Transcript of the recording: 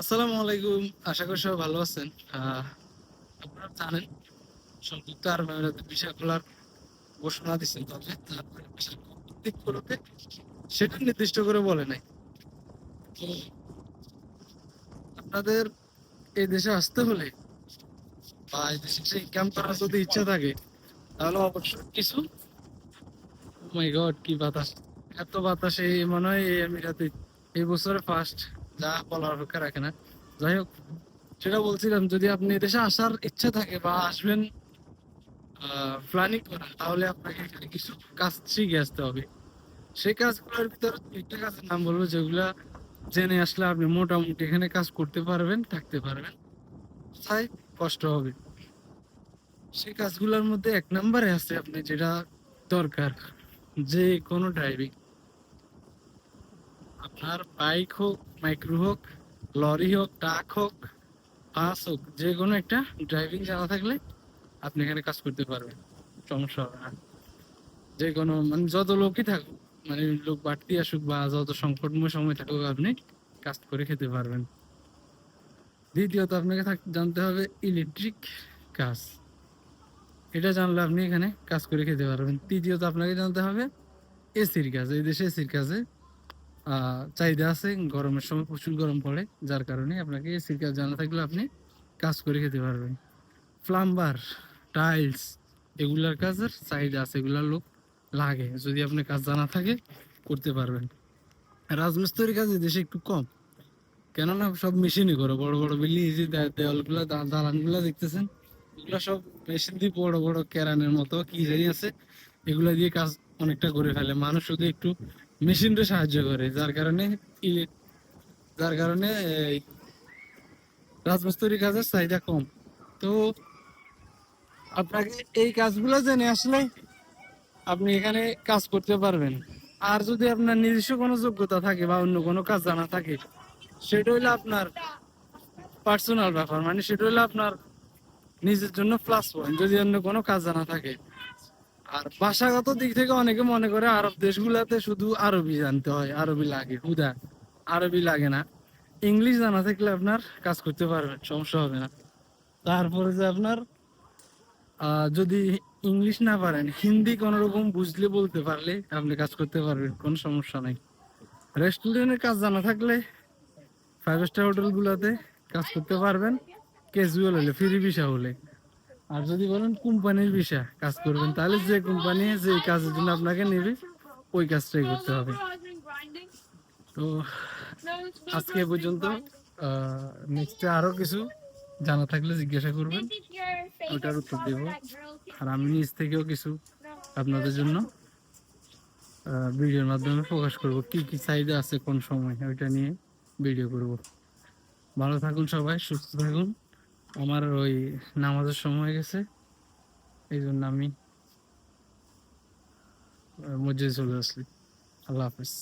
আসসালামু আলাইকুম। আশা করি সবাই ভালো আছেন। আপনারা জানেন, সংযুক্ত আরব আমিরাতে ভিসা খোলার ঘোষণা দিচ্ছেন তবে তারপরে সেটা নির্দিষ্ট করে বলে নাই। আপনাদের এই দেশে আসতে হলে বা এই দেশে ইনকাম করার যদি ইচ্ছা থাকে, তাহলে অবশ্যই কিছু মাই গড কি বাতাস। এত বাতাস এই মনে হয় এই আমিরাতে এই বছরে ফার্স্ট যা বলার অপেক্ষা রাখে না। যাই হোক সেটা বলছিলাম, যদি আপনি দেশে আসার ইচ্ছা থাকে বা আসবেন প্ল্যানিং করেন, তাহলে আপনাকে এখানে কিছু কাজ শিখে আসতে হবে। সেই কাজগুলোর ভিতরে একটা নাম বলব জেনে আসলে আপনি মোটামুটি এখানে কাজ করতে পারবেন, থাকতে পারবেন। তাই কষ্ট হবে। সেই কাজগুলোর মধ্যে এক নম্বরে আছে আপনি যেটা দরকার, যে কোনো ড্রাইভিং আপনার বাইক হোক মাইক্রো হোক, লরি হোক, ট্রাক হোক, বাস হোক, যে কোনো একটা ড্রাইভিং জানা থাকলে আপনি এখানে কাজ করতে পারবেন। সমস্যা হবে না। যে কোনো মানে যত লোকই থাকুক মানে লোক বাড়তি আসুক বা যত সংকটময় সময় থাকুক আপনি কাজ করে খেতে পারবেন। দ্বিতীয়ত আপনাকে জানতে হবে ইলেকট্রিক কাজ। এটা জানলে আপনি এখানে কাজ করে খেতে পারবেন। তৃতীয়ত আপনাকে জানতে হবে এসির কাজ, এই দেশে এসির কাজে চাহিদা আছে, গরমের সময় প্রচুর গরম পড়ে, যার কারণে আপনাকে এসির কাজ জানা থাকলে আপনি কাজ করে খেতে পারবেন। প্লাম্বার টাইলস এগুলার কাজের চাহিদা আছে, এগুলার লোক লাগে, যদি আপনি কাজ জানা থাকে, করতে পারবেন। রাজমিস্ত্রির কাজ দেশে একটু কম, কেননা সব মেশিনই করে বড় বড় বিল্ডিং যে দেওয়ালগুলা দালানগুলা দেখতেছেন, এগুলো সব মেশিন দিয়ে বড় বড় কেরানের মতো, কি জানি আছে, এগুলা দিয়ে কাজ অনেকটা করে ফেলে। মানুষ শুধু একটু মেশিনটা সাহায্য করে, যার কারণে যার কারণে, এই রাজমিস্ত্রির কাজের চাহিদা কম। তো আপনাকে এই কাজগুলো জেনে আসলে আপনি এখানে কাজ করতে পারবেন। আর যদি আপনার নিজস্ব কোনো যোগ্যতা থাকে বা অন্য কোনো কাজ জানা থাকে, সেটা হইলে আপনার পার্সোনাল ব্যাপার মানে সেটা হইলে আপনার নিজের জন্য প্লাস পয়েন্ট যদি অন্য কোনো কাজ জানা থাকে। আর ভাষাগত দিক থেকে অনেকে মনে করে আরব দেশগুলাতে শুধু আরবি জানতে হয়, আরবি লাগে। হুদা, আরবি লাগে না। ইংলিশ জানা থাকলে আপনার কাজ করতে পারবেন, সমস্যা হবে না। তারপরে যে আপনার যদি ইংলিশ না পারেন, হিন্দি কোন রকম বুঝলে বলতে পারলে আপনি কাজ করতে পারবেন, কোনো সমস্যা নাই। রেস্টুরেন্টের কাজ জানা থাকলে ফাইভ স্টার হোটেল গুলাতে কাজ করতে পারবেন। ক্যাজুয়াল হলে ফ্রি ভিসা হলে। আর যদি বলেন কোম্পানির ভিসা কাজ করবেন, তাহলে যে কোম্পানি যে কাজের জন্য আপনাকে নেবে, ওই কাজটাই করতে হবে। তো আজকে পর্যন্ত নেক্সটে আরও কিছু জানা থাকলে জিজ্ঞাসা করবেন। ওটার উত্তর দেব। আর আমি নিজ থেকেও কিছু আপনাদের জন্য ভিডিওর মাধ্যমে প্রকাশ করব। কি কি চাহিদা আছে, কোন সময়, ওইটা নিয়ে ভিডিও করব। ভালো থাকুন সবাই, সুস্থ থাকুন। আমার ওই নামাজের সময় গেছে। এই জন্য আমি মসজিদে চলে আসলি আল্লাহ হাফিজ।